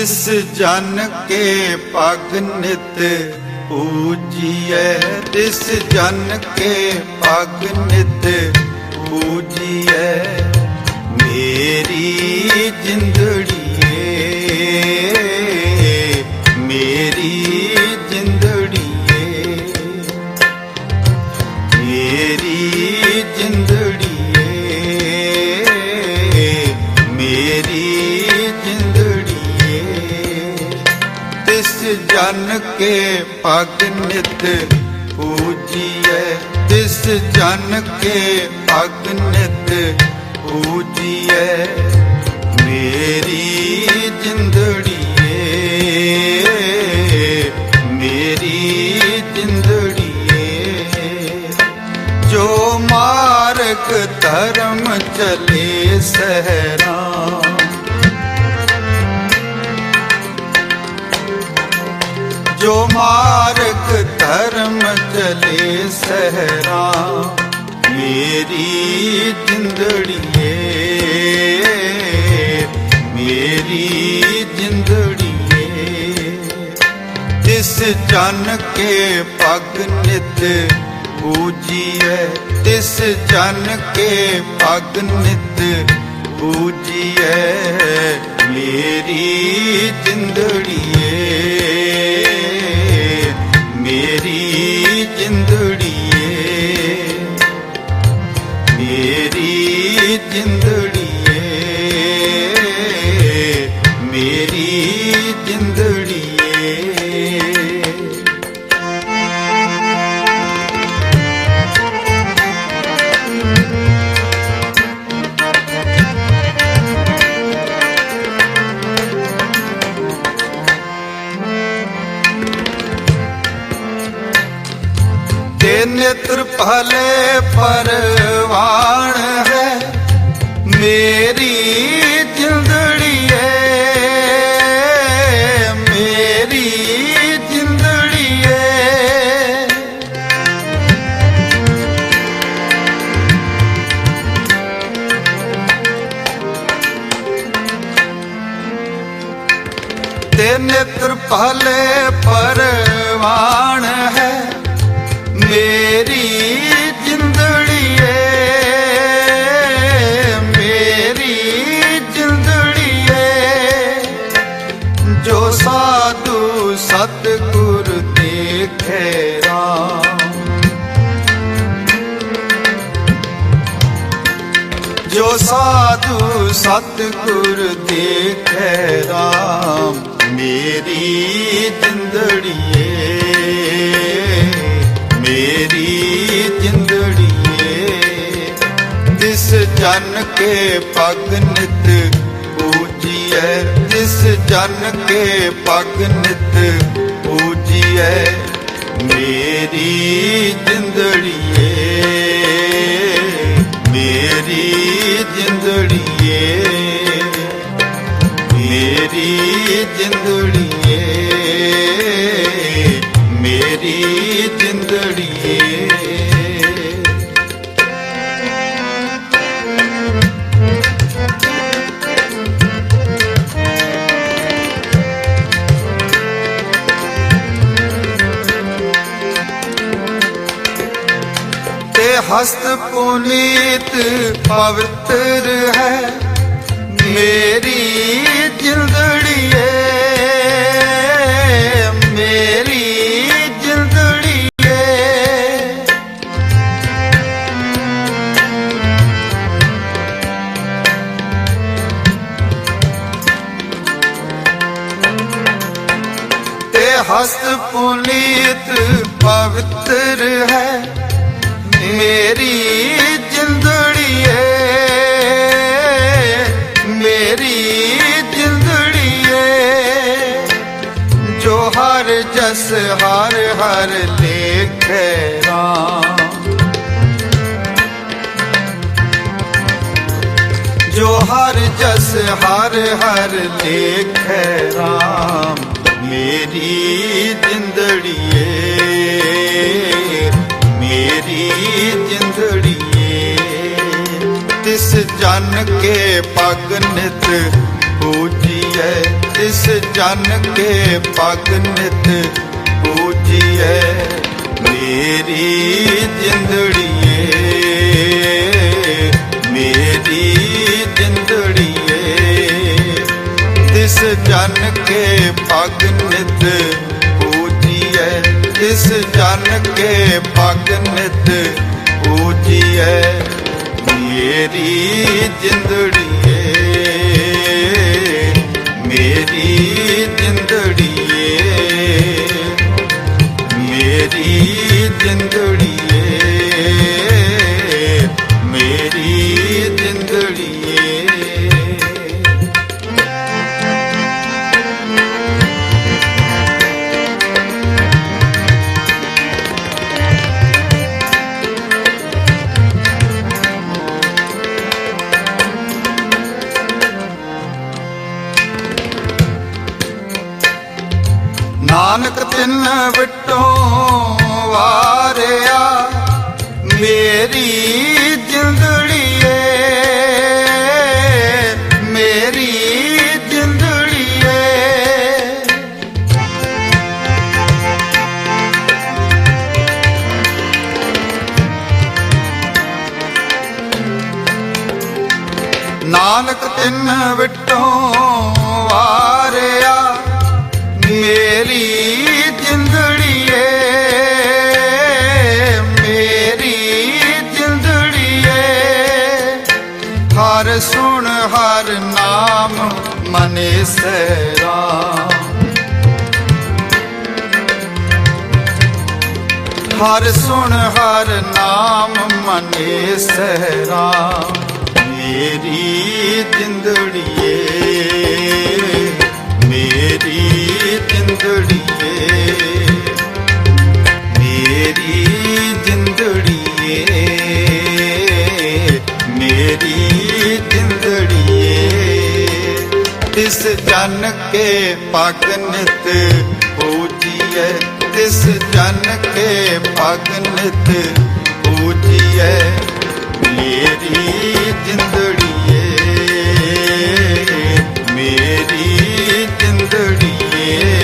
ਤਿਸ ਜਨ ਕੇ ਪਗ ਨਿਤ ਪੂਜੀਐ ਤਿਸ ਜਨ ਕੇ ਪਗ ਨਿਤ ਜਨ ਕੇ ਪਗ ਨਿਤ ਪੂਜੀਐ, ਤਿਸ ਜਨ ਕੇ ਪਗ ਨਿਤ ਪੂਜੀਐ। ਮੇਰੀ ਜਿੰਦੜੀਏ ਮੇਰੀ ਜਿੰਦੜੀਏ, ਜੋ ਮਾਰਗ ਧਰਮ ਚਲੇ ਸਹਿਰਾ ਜੋ ਮਾਰਗ ਧਰਮ ਚਲੇ ਸਹਿਰਾ, ਮੇਰੀ ਜਿੰਦੜੀਏ ਮੇਰੀ ਜਿੰਦੜੀਏ। ਤਿਸ ਜਨ ਕੇ ਪਗ ਨਿਤ ਪੂਜੀਐ ਤਿਸ ਜਨ ਕੇ ਪਗ ਨਿਤ ਪੂਜੀਐ, ਮੇਰੀ ਜਿੰਦੜੀ ਤੇ ਨੇਤਰ ਭਲੇ ਪਰਵਾਣ ਹੈ ਮੇਰੀ ਜਿੰਦੜੀਏ ਮੇਰੀ ਜਿੰਦੜੀਏ ਤੇ ਨੇਤਰ ਸਤਿਗੁਰ ਦੇਖੇ ਰਾਮ। ਜੋ ਸਾਧੂ ਸਤਿਗੁਰ ਦੇਖੈ ਰਾਮ ਮੇਰੀ ਜਿੰਦੜੀਏ। ਮੇਰੀ ਜਿੰਦੜੀਏ ਤਿਸ ਜਨ ਕੇ ਪਗ ਨਿਤ ਪੂਜੀਐ ਤਿਸ ਜਨ ਕੇ ਪਗ ਨਿਤ ਪੂਜੀਐ, ਮੇਰੀ ਜਿੰਦੜੀਏ ਮੇਰੀ ਜਿੰਦੜੀਏ ਮੇਰੀ ਜਿੰਦੜੀਏ। ਮੇਰੀ ਜਿੰਦੜੀਏ। ਤੇ ਹਸਤ ਪੁਨੀਤ ਪਵਿੱਤਰ ਹੈ। ਮੇਰੀ ਹਸਤ ਪੁਨੀਤ ਪਵਿੱਤਰ ਹੈ, ਮੇਰੀ ਜਿੰਦੜੀਏ ਮੇਰੀ ਜਿੰਦੜੀਏ। ਜੋ ਹਰ ਜਸ ਹਰ ਹਰ ਲੇਖੇ ਰਾਮ। ਜੋ ਹਰ ਜਸ ਹਰ ਹਰ ਲੇਖੇ ਰਾਮ। ਮੇਰੀ ਜਿੰਦੜੀਏ ਮੇਰੀ ਜਿੰਦੜੀਏ, ਤਿਸ ਜਨ ਕੇ ਪਗ ਨਿਤ ਪੂਜੀਐ, ਤਿਸ ਜਨ ਕੇ ਪਗ ਨਿਤ ਪੂਜੀਐ। ਜਨ ਕੇ ਪਗ ਨਿਤ ਪੂਜੀਐ ਮੇਰੀ ਜਿੰਦੜੀਏ। ਮੇਰੀ ਜਿੰਦੜੀਏ ਮੇਰੀ ਜਿੰਦੜੀਏ। ਨਾਨਕ ਤਿੰਨ ਵਿਟੋਂ ਵਾਰਿਆ ਮੇਰੀ ਜਿੰਦੜੀਏ ਮੇਰੀ ਜਿੰਦੜੀਏ। ਨਾਨਕ ਤਿੰਨ ਵਿਟੋਂ ਵਾਰਿਆ ਨਾਮ ਮਨੇ ਸੈਰਾ ਹਰ ਸੁਣ ਹਰ ਨਾਮ ਮਨੇ ਸਹਿਰਾ। ਮੇਰੀ ਜਿੰਦੜੀਏ। ਕੇ ਪਗ ਨਿਤ ਪੂਜੀਐ ਤਿਸ ਜਨ ਕੇ ਪਗ ਨਿਤ ਪੂਜੀਐ ਮੇਰੀ ਜਿੰਦੜੀਏ ਮੇਰੀ ਜਿੰਦੜੀਏ।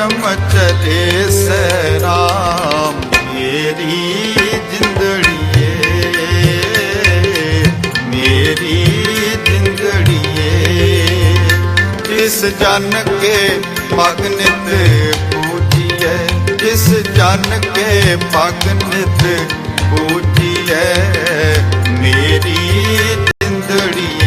ਕਰਮ ਚਲੇ ਸੈ ਰਾਮ ਮੇਰੀ ਮੇਰੀ ਜਿੰਦੜੀਏ। ਇਸ ਜਨ ਕੇ ਭਗਨਿਤ ਪੂਜੀਐ ਇਸ ਜਨ ਕੇ ਭਗਨਿਤ ਪੂਜੀਐ, ਮੇਰੀ ਜਿੰਦੜੀ